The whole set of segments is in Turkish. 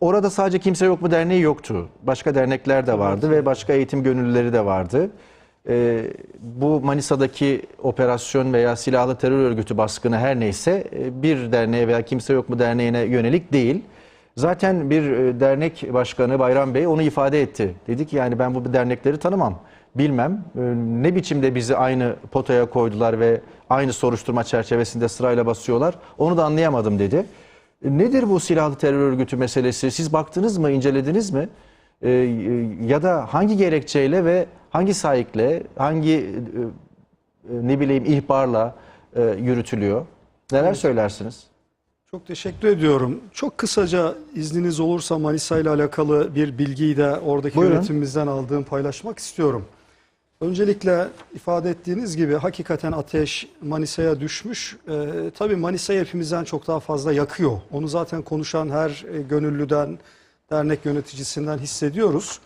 orada sadece kimse yok mu derneği yoktu. Başka dernekler de vardı ve başka eğitim gönüllüleri de vardı. Ee, bu Manisa'daki operasyon veya silahlı terör örgütü baskını her neyse e, bir derneğe veya kimse yok mu derneğine yönelik değil. Zaten bir e, dernek başkanı Bayram Bey onu ifade etti. Dedi ki yani ben bu dernekleri tanımam, bilmem. E, Ne biçimde bizi aynı potaya koydular ve aynı soruşturma çerçevesinde sırayla basıyorlar onu da anlayamadım dedi. E, Nedir bu silahlı terör örgütü meselesi? Siz baktınız mı, incelediniz mi? E, ya da hangi gerekçeyle ve hangi sahikle, hangi e, e, ne bileyim ihbarla e, yürütülüyor? Neler söylersiniz? Çok teşekkür ediyorum. Çok kısaca izniniz olursa Manisa ile alakalı bir bilgiyi de oradaki Buyurun. yönetimimizden aldığım paylaşmak istiyorum. Öncelikle ifade ettiğiniz gibi hakikaten ateş Manisa'ya düşmüş. Ee, tabii Manisa'yı hepimizden çok daha fazla yakıyor. Onu zaten konuşan her e, gönüllüden, dernek yöneticisinden hissediyoruz.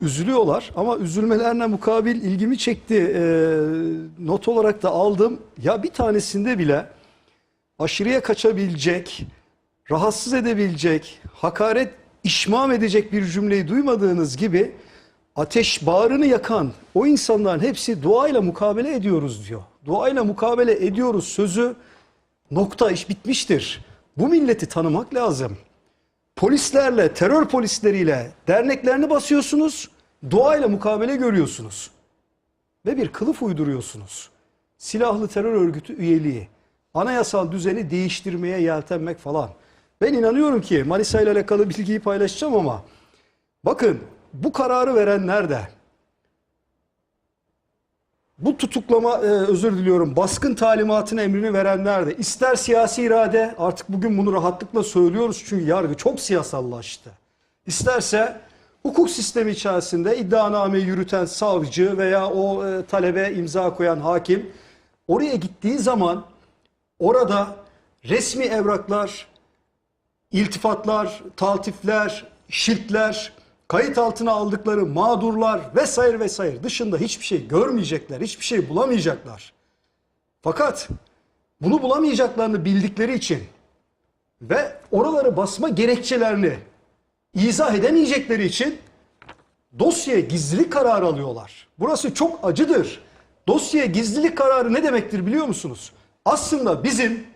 Üzülüyorlar ama üzülmelerine mukabil ilgimi çekti. Ee, not olarak da aldım. Ya bir tanesinde bile aşırıya kaçabilecek, rahatsız edebilecek, hakaret işmam edecek bir cümleyi duymadığınız gibi ateş bağrını yakan o insanların hepsi duayla mukabele ediyoruz diyor. Duayla mukabele ediyoruz sözü nokta iş bitmiştir. Bu milleti tanımak lazım. Polislerle, terör polisleriyle derneklerini basıyorsunuz, duayla mukabele görüyorsunuz. Ve bir kılıf uyduruyorsunuz. Silahlı terör örgütü üyeliği, anayasal düzeni değiştirmeye yeltenmek falan. Ben inanıyorum ki Manisa ile alakalı bilgiyi paylaşacağım ama bakın bu kararı verenler de bu tutuklama e, özür diliyorum baskın talimatını emrini verenler de ister siyasi irade artık bugün bunu rahatlıkla söylüyoruz çünkü yargı çok siyasallaştı. İsterse hukuk sistemi içerisinde iddianameyi yürüten savcı veya o e, talebe imza koyan hakim oraya gittiği zaman orada resmi evraklar, iltifatlar, taltifler, şirkler, kayıt altına aldıkları mağdurlar vesaire vesaire dışında hiçbir şey görmeyecekler, hiçbir şey bulamayacaklar. Fakat bunu bulamayacaklarını bildikleri için ve oraları basma gerekçelerini izah edemeyecekleri için dosyaya gizlilik kararı alıyorlar. Burası çok acıdır. Dosyaya gizlilik kararı ne demektir biliyor musunuz? Aslında bizim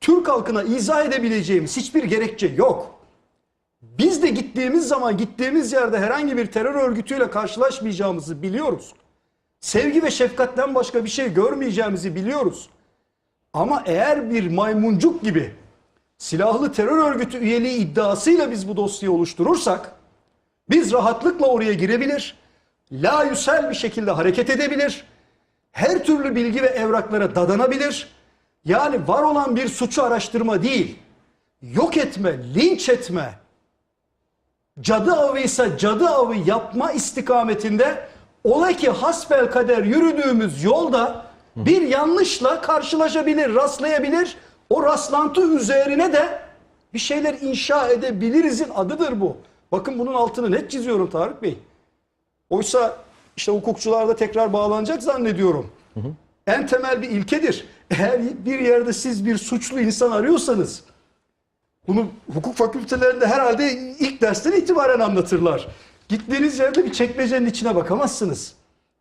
Türk halkına izah edebileceğimiz hiçbir gerekçe yok. Gittiğimiz zaman gittiğimiz yerde herhangi bir terör örgütüyle karşılaşmayacağımızı biliyoruz. Sevgi ve şefkatten başka bir şey görmeyeceğimizi biliyoruz. Ama eğer bir maymuncuk gibi silahlı terör örgütü üyeliği iddiasıyla biz bu dosyayı oluşturursak biz rahatlıkla oraya girebilir, layüsel bir şekilde hareket edebilir, her türlü bilgi ve evraklara dadanabilir. Yani var olan bir suçu araştırma değil, yok etme, linç etme, cadı avıysa cadı avı yapma istikametinde ola ki hasbel kader yürüdüğümüz yolda bir yanlışla karşılaşabilir, rastlayabilir. O rastlantı üzerine de bir şeyler inşa edebilirizin adıdır bu. Bakın bunun altını net çiziyorum Tarık Bey. Oysa işte hukukçularda tekrar bağlanacak zannediyorum. En temel bir ilkedir. Eğer bir yerde siz bir suçlu insan arıyorsanız bunu hukuk fakültelerinde herhalde ilk dersten itibaren anlatırlar. Gittiğiniz yerde bir çekmecenin içine bakamazsınız.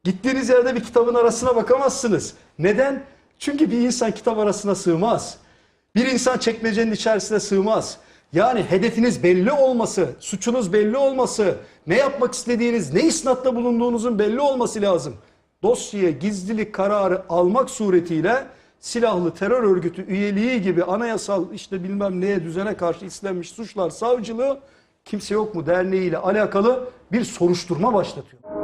Gittiğiniz yerde bir kitabın arasına bakamazsınız. Neden? Çünkü bir insan kitap arasına sığmaz. Bir insan çekmecenin içerisine sığmaz. Yani hedefiniz belli olması, suçunuz belli olması, ne yapmak istediğiniz, ne isnatta bulunduğunuzun belli olması lazım. Dosyaya gizlilik kararı almak suretiyle silahlı terör örgütü üyeliği gibi anayasal işte bilmem neye düzene karşı istenmiş suçlar savcılığı kimse yok mu derneğiyle alakalı bir soruşturma başlatıyor.